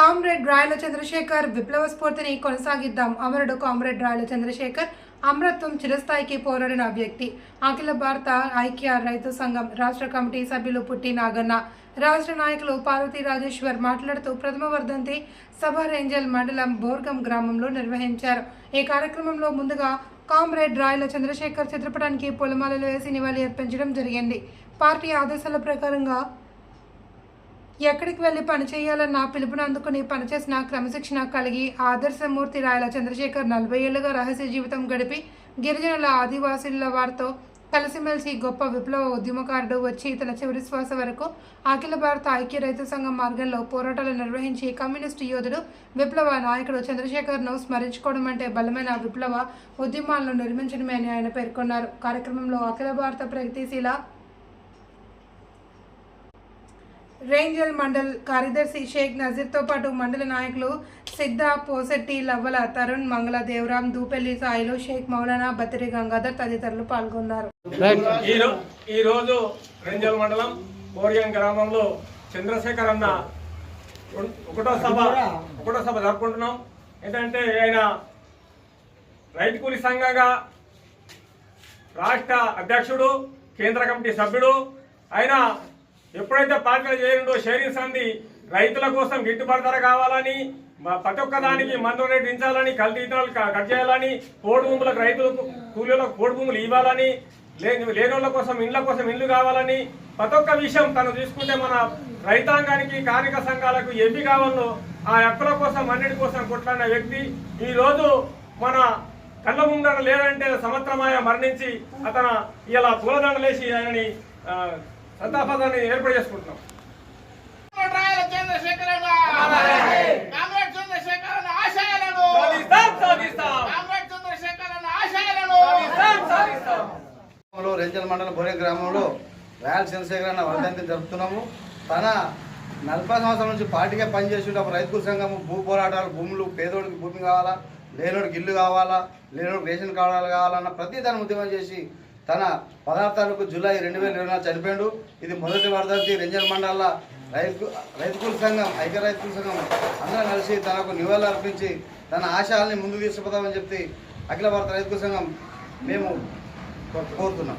Comrade రాయల చంద్రశేఖర్ విప్లవ స్ఫూర్తిని కొనసాగిద్దాం. అమరుడు కామ్రేడ్ రాయల చంద్రశేఖర్ అమరత్వం చిరస్థాయికి పోరాడిన వ్యక్తి. అఖిల భారత ఐక్య రైతు సంఘం రాష్ట్ర కమిటీ సభ్యులు పుట్టి నాగన్న. రాష్ట్ర నాయకులు పార్వతీ రాజేశ్వర్ మాట్లాడుతూ ప్రథమ వర్ధంతి సభ రేంజల్ మండలం బోర్గం గ్రామంలో నిర్వహించారు. ఈ కార్యక్రమంలో ముందుగా కామ్రేడ్ రాయల చంద్రశేఖర్ చిత్రపటానికి పూలమాలలు వేసి నివాళి అర్పించడం జరిగింది. పార్టీ ఆదేశాల ప్రకారంగా ఎక్కడికి వెళ్ళి పనిచేయాలన్న పిలుపుని అందుకుని పనిచేసిన క్రమశిక్షణ కలిగి ఆదర్శమూర్తి రాయల చంద్రశేఖర్ నలభై ఏళ్ళుగా రహస్య జీవితం గడిపి గిరిజనుల ఆదివాసుల వారితో కలిసిమెలిసి గొప్ప విప్లవ ఉద్యమకారుడు వచ్చి తన చివరి శ్వాస వరకు అఖిల భారత ఐక్య రైతు సంఘం మార్గంలో పోరాటాలు నిర్వహించి కమ్యూనిస్టు యోధుడు విప్లవ నాయకుడు చంద్రశేఖర్ను స్మరించుకోవడం అంటే బలమైన విప్లవ ఉద్యమాలను నిర్మించడమే అని ఆయన పేర్కొన్నారు. కార్యక్రమంలో అఖిల భారత ప్రగతిశీల రేంజల్ మండల్ కార్యదర్శి షేక్ నజీర్తో పాటు మండల నాయకులు సిద్ధ పోసెట్టి లవ్వల తరుణ్ మంగళ దేవరాం దూపెల్లి సాయిలు షేక్ మౌలానా బతిరి గంగాధర్ తదితరులు పాల్గొన్నారు. ఈ రేంజల్ రెంజల్ మండలం కోరియం గ్రామంలో చంద్రశేఖర్ అన్న ఒకటో సభ ఒకటో సభ జరుపుకుంటున్నాం. ఏంటంటే ఆయన రైతు కూలి సంఘంగా రాష్ట్ర అధ్యక్షుడు కేంద్ర కమిటీ సభ్యుడు. ఆయన ఎప్పుడైతే పార్టీలు చేరిండో షేరింగ్ సంధి రైతుల కోసం గిట్టుబాటు ధర కావాలని ప్రతి ఒక్క దానికి మందు రేటు కల్తీ ఇతరులు కట్ చేయాలని పోడు భూములకు రైతులకు కూలీలకు పోడు భూములు ఇవ్వాలని లేని లేనోళ్ళ కోసం ఇండ్ల కోసం ఇల్లు కావాలని ప్రతి ఒక్క విషయం తను తీసుకుంటే మన రైతాంగానికి కార్మిక సంఘాలకు ఎవి కావాలో ఆ హక్కుల కోసం అన్నిటి కోసం కొట్లాడిన వ్యక్తి ఈరోజు మన కళ్ళ ముందర లేదంటే సమత్రమాయ మరణించి అతను ఇలా పూలదండలేసి ఆయనని ఆ, సంతాపదాన్ని ఏర్పాటు చేసుకుంటున్నాం. రేంజల్ మండలం బొరే గ్రామంలో రాయల చంద్రశేఖర్ అన్న వర్ధంతి జరుపుతున్నాము. తన నలభై సంవత్సరాల నుంచి పార్టీగా పనిచేసేటప్పుడు రైతు సంఘం భూ పోరాటాలు భూములు పేదోడికి భూమి కావాలా లేనోడికి ఇల్లు కావాలా లేనోడికి రేషన్ కార్డులు కావాలన్న ప్రతి దాన్ని ఉద్యమం చేసి తన పదార్థాలకు జూలై రెండు వేల ఇరవై చనిపోయాడు. ఇది మొదటి వర్ధంతి రెంజల్ మండల రైతు రైతుకుల సంఘం ఐక్య రైతుల సంఘం. అందరం కలిసి తనకు నివాళులు అర్పించి తన ఆశయాల్ని ముందుకు తీసుకుపోతామని చెప్పి అఖిల భారత రైతుల సంఘం మేము కోరుతున్నాం.